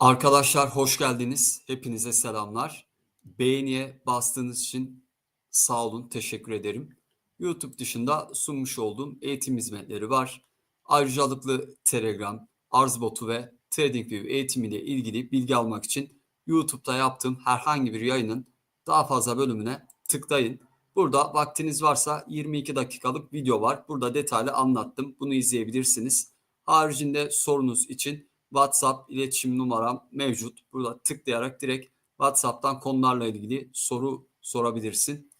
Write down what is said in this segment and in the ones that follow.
Arkadaşlar hoş geldiniz. Hepinize selamlar. Beğeniye bastığınız için sağ olun, teşekkür ederim. YouTube dışında sunmuş olduğum eğitim hizmetleri var. Ayrıcalıklı Telegram, arz botu ve TradingView eğitimiyle ilgili bilgi almak için YouTube'da yaptığım herhangi bir yayının daha fazla bölümüne tıklayın. Burada vaktiniz varsa 22 dakikalık video var. Burada detaylı anlattım. Bunu izleyebilirsiniz. Haricinde sorunuz için WhatsApp iletişim numaram mevcut. Burada tıklayarak direkt WhatsApp'tan konularla ilgili soru sorabilirsin.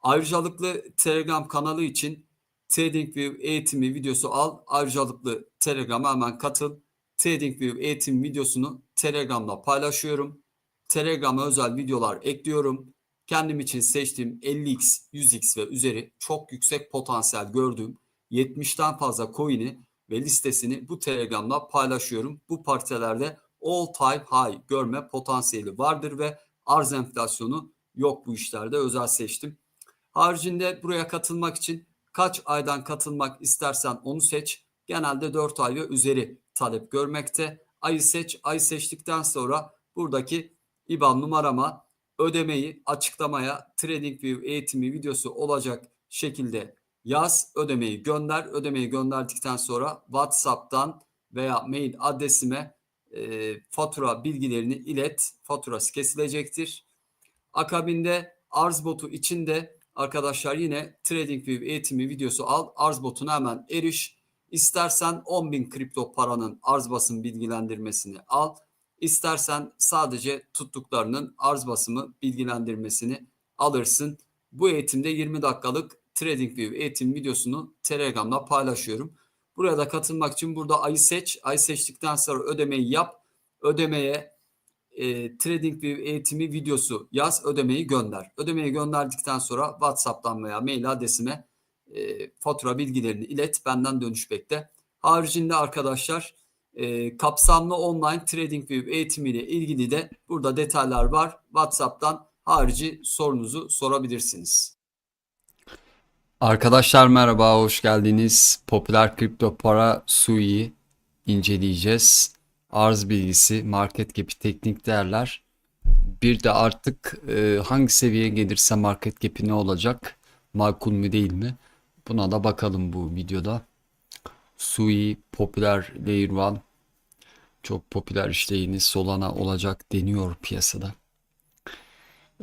Ayrıcalıklı Telegram kanalı için TradingView eğitimi videosu al. Ayrıcalıklı Telegram'a hemen katıl. TradingView eğitim videosunu Telegram'da paylaşıyorum. Telegram'a özel videolar ekliyorum. Kendim için seçtiğim 50x, 100x ve üzeri çok yüksek potansiyel gördüğüm 70'ten fazla coin'i ve listesini bu Telegram'da paylaşıyorum. Bu paritelerde all time high görme potansiyeli vardır ve arz enflasyonu yok bu işlerde özel seçtim. Haricinde buraya katılmak için kaç aydan katılmak istersen onu seç. Genelde 4 ay ve üzeri talep görmekte. Ayı seç. Ayı seçtikten sonra buradaki IBAN numarama ödemeyi açıklamaya TradingView eğitimi videosu olacak şekilde yaz ödemeyi gönder. Ödemeyi gönderdikten sonra WhatsApp'tan veya mail adresime e, fatura bilgilerini ilet. Faturası kesilecektir. Akabinde arz botu içinde arkadaşlar yine TradingView eğitimi videosu al. Arz botuna hemen eriş. İstersen 10.000 kripto paranın arz basım bilgilendirmesini al. İstersen sadece tuttuklarının arz basımı bilgilendirmesini alırsın. Bu eğitimde 20 dakikalık TradingView eğitim videosunu Telegram'da paylaşıyorum. Buraya da katılmak için burada ayı seç. Ayı seçtikten sonra ödemeyi yap. Ödemeye e, TradingView eğitimi videosu yaz. Ödemeyi gönder. Ödemeyi gönderdikten sonra WhatsApp'tan veya mail adresime e, fatura bilgilerini ilet. Benden dönüş bekle. Haricinde arkadaşlar e, kapsamlı online TradingView eğitimiyle ilgili de burada detaylar var. WhatsApp'tan harici sorunuzu sorabilirsiniz. Arkadaşlar merhaba, hoş geldiniz. Popüler kripto para SUI'yi inceleyeceğiz. Arz bilgisi, market cap'i, teknik değerler. Bir de artık e, hangi seviyeye gelirse market cap'i ne olacak? Makul mu değil mi? Buna da bakalım bu videoda. SUI, popüler Layer 1. Çok popüler işte Solana olacak deniyor piyasada.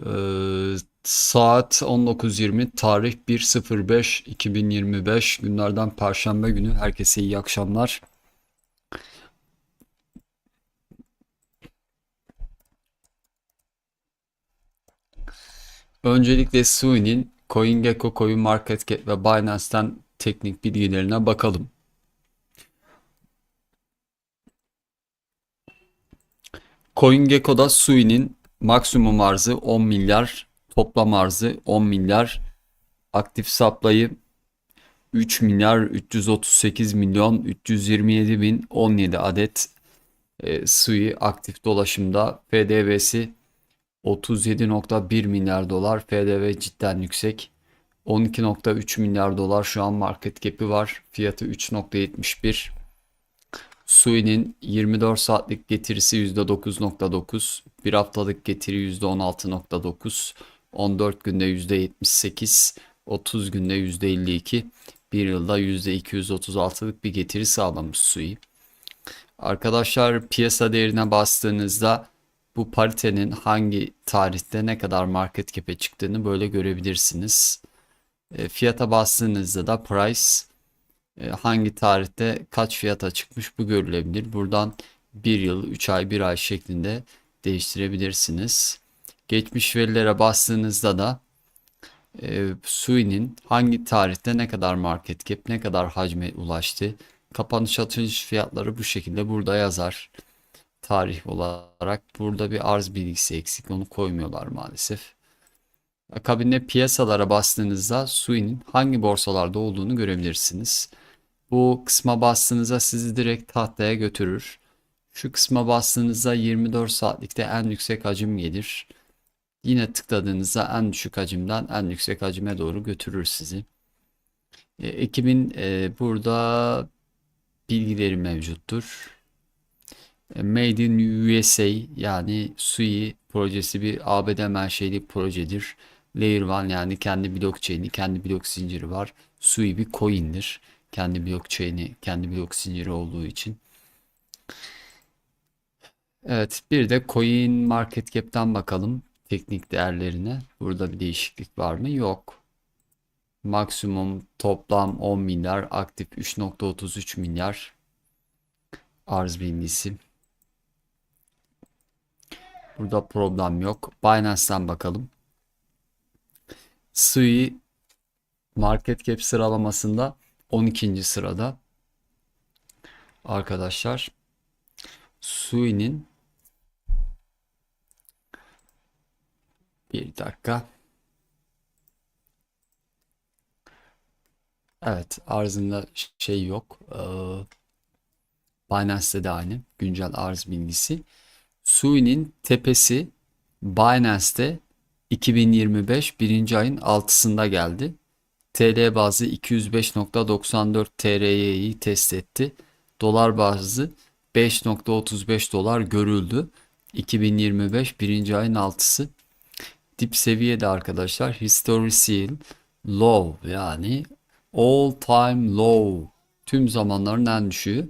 Ee, saat 19.20 tarih 1.05.2025 günlerden Perşembe günü. Herkese iyi akşamlar. Öncelikle Sui'nin CoinGecko, CoinMarketCap ve Binance'ten teknik bilgilerine bakalım. CoinGecko'da Sui'nin maksimum arzı 10 milyar, toplam arzı 10 milyar, aktif saplayı 3 milyar 338 milyon 327 bin 17 adet e, Sui aktif dolaşımda. FDV'si 37.1 milyar dolar. FDV cidden yüksek. 12.3 milyar dolar şu an market cap'i var. Fiyatı 3.71. Sui'nin 24 saatlik getirisi %9.9, bir haftalık getiri %16.9, 14 günde %78, 30 günde %52, bir yılda %236'lık bir getiri sağlamış Sui. Arkadaşlar piyasa değerine bastığınızda bu paritenin hangi tarihte ne kadar market cap'e çıktığını böyle görebilirsiniz. E, fiyata bastığınızda da price hangi tarihte kaç fiyata çıkmış bu görülebilir. Buradan 1 yıl, 3 ay, 1 ay şeklinde değiştirebilirsiniz. Geçmiş verilere bastığınızda da e, Sui'nin hangi tarihte ne kadar market cap, ne kadar hacme ulaştı, kapanış atış fiyatları bu şekilde burada yazar. Tarih olarak burada bir arz bilgisi eksik onu koymuyorlar maalesef. Akabinde piyasalara bastığınızda Sui'nin hangi borsalarda olduğunu görebilirsiniz. Bu kısma bastığınızda sizi direkt tahtaya götürür. Şu kısma bastığınızda 24 saatlikte en yüksek hacim gelir. Yine tıkladığınızda en düşük hacimden en yüksek hacime doğru götürür sizi. E, ekibin e, burada bilgileri mevcuttur. E, Made in USA yani Sui projesi bir ABD menşeli projedir. Layer 1 yani kendi blockchain'i, kendi blok zinciri var. Sui bir coin'dir. Kendi blockchain'i, kendi blok zinciri olduğu için. Evet, bir de Coin Market Cap'ten bakalım teknik değerlerine. Burada bir değişiklik var mı? Yok. Maksimum toplam 10 milyar, aktif 3.33 milyar arz bilgisi. Burada problem yok. Binance'ten bakalım. Sui market cap sıralamasında 12. sırada. Arkadaşlar Sui'nin bir dakika. Evet, arzında şey yok. Ee, Binance'de de aynı. Güncel arz bilgisi. Sui'nin tepesi Binance'te 2025 birinci ayın 6'sında geldi. TL bazı 205.94 TRY'yi test etti. Dolar bazı 5.35 dolar görüldü. 2025 birinci ayın 6'sı. Dip seviyede arkadaşlar historical low yani all time low tüm zamanların en düşüğü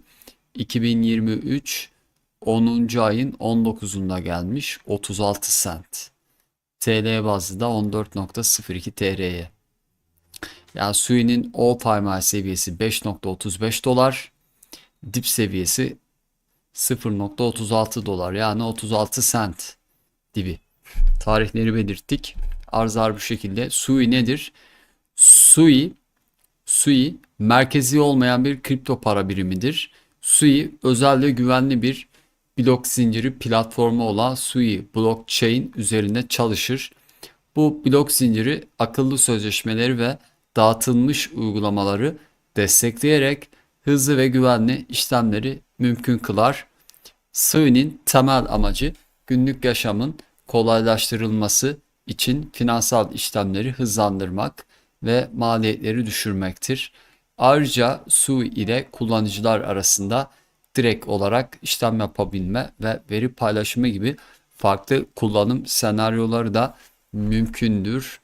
2023 10. ayın 19'unda gelmiş 36 sent. TL bazlı da 14.02 TL'ye. Yani Sui'nin time high seviyesi 5.35 dolar. Dip seviyesi 0.36 dolar yani 36 sent dibi. Tarihleri belirttik. Arzlar bu şekilde. Sui nedir? Sui Sui merkezi olmayan bir kripto para birimidir. Sui özel ve güvenli bir blok zinciri platformu olan Sui blockchain üzerinde çalışır. Bu blok zinciri akıllı sözleşmeleri ve dağıtılmış uygulamaları destekleyerek hızlı ve güvenli işlemleri mümkün kılar. Sui'nin temel amacı günlük yaşamın kolaylaştırılması için finansal işlemleri hızlandırmak ve maliyetleri düşürmektir. Ayrıca Sui ile kullanıcılar arasında direkt olarak işlem yapabilme ve veri paylaşımı gibi farklı kullanım senaryoları da mümkündür.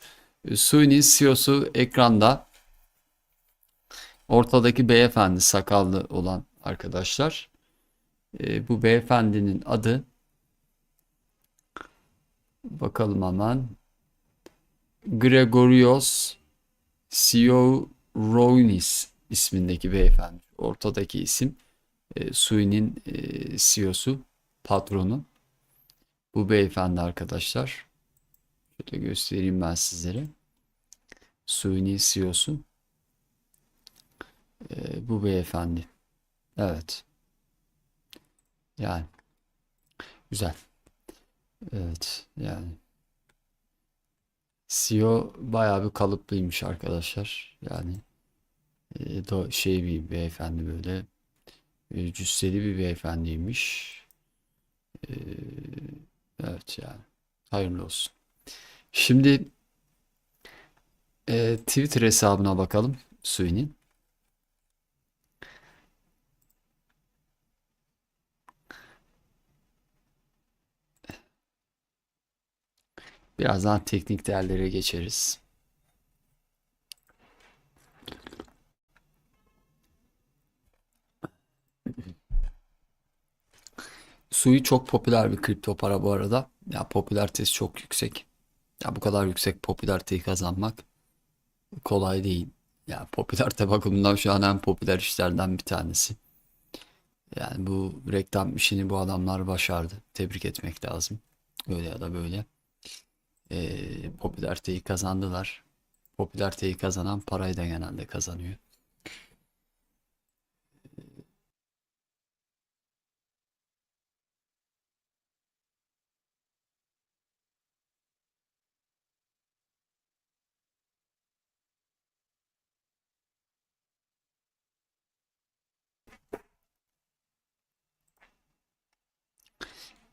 Sui'nin CEO'su ekranda ortadaki beyefendi sakallı olan arkadaşlar. E, bu beyefendinin adı bakalım hemen Gregorios Siorounis ismindeki beyefendi. Ortadaki isim e, Sui'nin e, CEO'su, patronu. Bu beyefendi arkadaşlar. Şöyle göstereyim ben sizlere. Sui'nin CEO'su. E, bu beyefendi. Evet. Yani. Güzel. Evet. Yani. CEO bayağı bir kalıplıymış arkadaşlar. Yani e, do, şey bir beyefendi böyle e, cüsseli bir beyefendiymiş. E, evet yani hayırlı olsun. Şimdi e, Twitter hesabına bakalım Sui'nin. Birazdan teknik değerlere geçeriz. Sui çok popüler bir kripto para bu arada. Ya popülaritesi çok yüksek. Ya bu kadar yüksek popülariteyi kazanmak kolay değil. Ya popülarite bakımından şu an en popüler işlerden bir tanesi. Yani bu reklam işini bu adamlar başardı. Tebrik etmek lazım. Öyle ya da böyle. Ee, popülariteyi kazandılar. Popülariteyi kazanan parayı da genelde kazanıyor.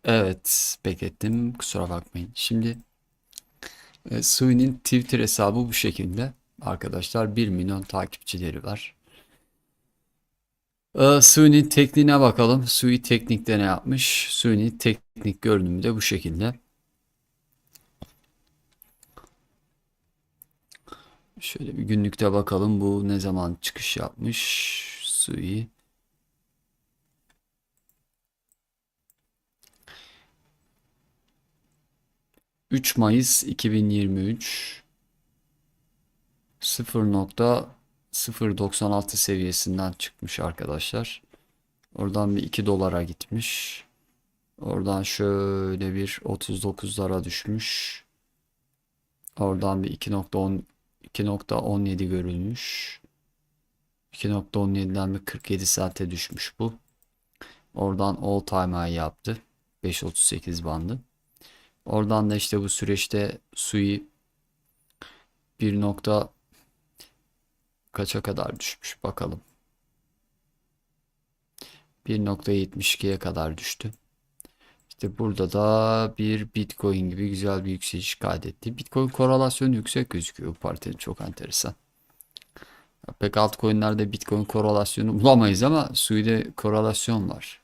Evet, beklettim. Kusura bakmayın. Şimdi e, Sui'nin Twitter hesabı bu şekilde. Arkadaşlar 1 milyon takipçileri var. Ee, Suni tekniğine bakalım. Sui teknikte ne yapmış? Suni teknik görünümü de bu şekilde. Şöyle bir günlükte bakalım bu ne zaman çıkış yapmış. Sui. Üç Mayıs 2023 0.096 seviyesinden çıkmış arkadaşlar. Oradan bir 2 dolara gitmiş. Oradan şöyle bir 39'lara düşmüş. Oradan bir 2.10 2.17 görülmüş. 2.17'den bir 47 saate düşmüş bu. Oradan all time high yaptı. 5.38 bandı. Oradan da işte bu süreçte Sui 1. nokta kaça kadar düşmüş bakalım. 1.72'ye kadar düştü. İşte burada da bir Bitcoin gibi güzel bir yükseliş kaydetti. Bitcoin korelasyonu yüksek gözüküyor bu partinin çok enteresan. Pek altcoin'lerde Bitcoin korelasyonu bulamayız ama Sui'de korelasyon var.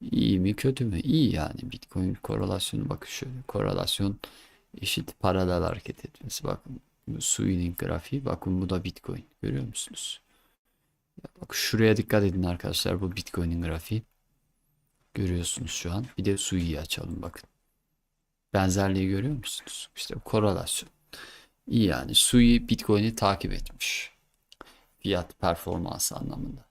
İyi mi kötü mü? İyi yani Bitcoin korelasyonu bakın şöyle korelasyon eşit paralel hareket etmesi bakın Sui'nin grafiği bakın bu da Bitcoin görüyor musunuz? Bak şuraya dikkat edin arkadaşlar bu Bitcoin'in grafiği. Görüyorsunuz şu an. Bir de Sui'yi açalım bakın. Benzerliği görüyor musunuz? İşte korelasyon. İyi yani Sui Bitcoin'i takip etmiş. Fiyat performansı anlamında.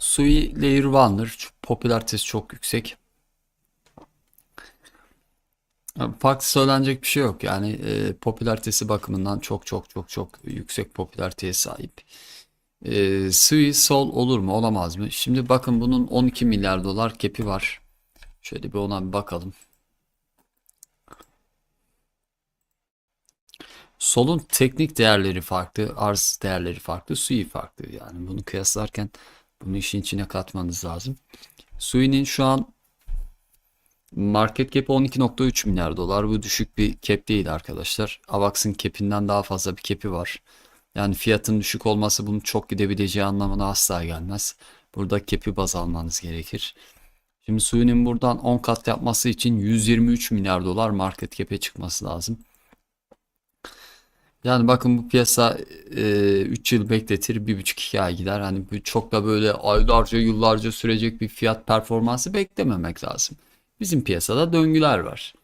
Sui Layer 1'dır. Popülaritesi çok yüksek. Farklı söylenecek bir şey yok. Yani e, popülaritesi bakımından çok çok çok çok yüksek popülariteye sahip. E, Sui Sol olur mu olamaz mı? Şimdi bakın bunun 12 milyar dolar kepi var. Şöyle bir ona bir bakalım. Sol'un teknik değerleri farklı, arz değerleri farklı, Sui farklı. Yani bunu kıyaslarken bunu işin içine katmanız lazım. Sui'nin şu an market cap 12.3 milyar dolar. Bu düşük bir cap değil arkadaşlar. Avax'ın cap'inden daha fazla bir cap'i var. Yani fiyatın düşük olması bunun çok gidebileceği anlamına asla gelmez. Burada cap'i baz almanız gerekir. Şimdi Sui'nin buradan 10 kat yapması için 123 milyar dolar market cap'e çıkması lazım. Yani bakın bu piyasa e, 3 yıl bekletir, 1,5-2 ay gider. Hani çok da böyle aylarca, yıllarca sürecek bir fiyat performansı beklememek lazım. Bizim piyasada döngüler var.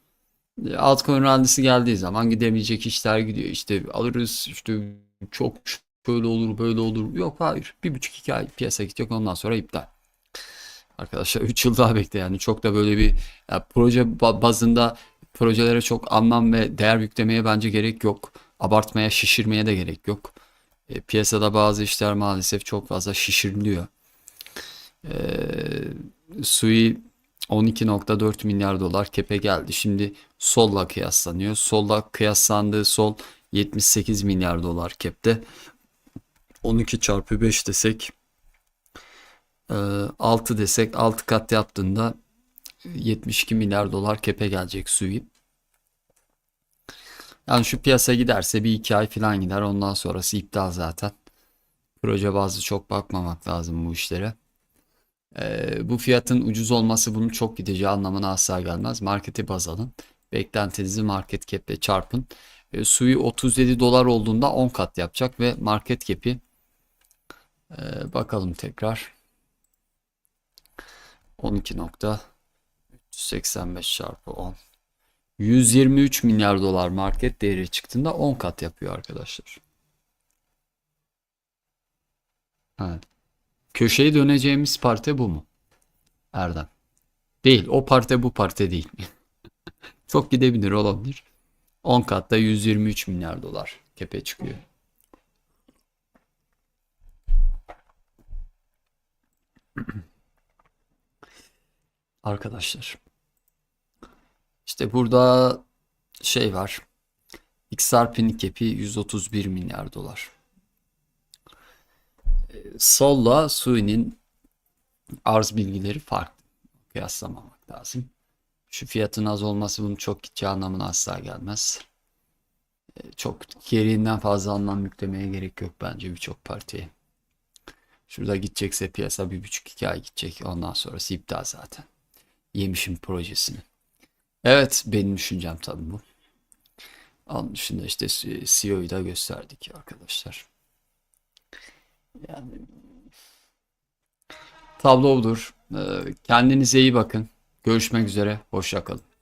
E, altcoin rallisi geldiği zaman gidemeyecek işler gidiyor. İşte alırız, işte çok şöyle olur, böyle olur. Yok hayır. 1,5-2 ay piyasa gidecek ondan sonra iptal. Arkadaşlar 3 yıl daha bekle yani çok da böyle bir yani proje bazında projelere çok anlam ve değer yüklemeye bence gerek yok abartmaya, şişirmeye de gerek yok. E, piyasada bazı işler maalesef çok fazla şişiriliyor. E, Sui 12.4 milyar dolar kepe geldi. Şimdi Sol'la kıyaslanıyor. Sol'la kıyaslandığı Sol 78 milyar dolar kepte. 12 çarpı 5 desek 6 e, desek 6 kat yaptığında 72 milyar dolar kepe gelecek Sui. Yani şu piyasa giderse bir iki ay falan gider. Ondan sonrası iptal zaten. Proje bazlı çok bakmamak lazım bu işlere. Ee, bu fiyatın ucuz olması bunun çok gideceği anlamına asla gelmez. Marketi baz alın. Beklentinizi market cap çarpın. E, suyu 37 dolar olduğunda 10 kat yapacak ve market cap'i e, bakalım tekrar 12.385 çarpı 10 123 milyar dolar market değeri çıktığında 10 kat yapıyor arkadaşlar. Evet. Köşeyi döneceğimiz parti bu mu? Erdem. Değil. O parti bu parti değil. Çok gidebilir olabilir. 10 katta 123 milyar dolar kepe çıkıyor. Arkadaşlar işte burada şey var. XRP'nin kepi 131 milyar dolar. Ee, Sol'la Sui'nin arz bilgileri farklı. Kıyaslamamak lazım. Şu fiyatın az olması bunun çok gideceği anlamına asla gelmez. E, Çok gereğinden fazla anlam yüklemeye gerek yok bence birçok partiye. Şurada gidecekse piyasa bir buçuk iki ay gidecek. Ondan sonrası iptal zaten. Yemişim projesini. Evet benim düşüncem tabii bu. Onun dışında işte CEO'yu da gösterdik arkadaşlar. Yani tablo budur. Ee, Kendinize iyi bakın. Görüşmek üzere. Hoşça kalın.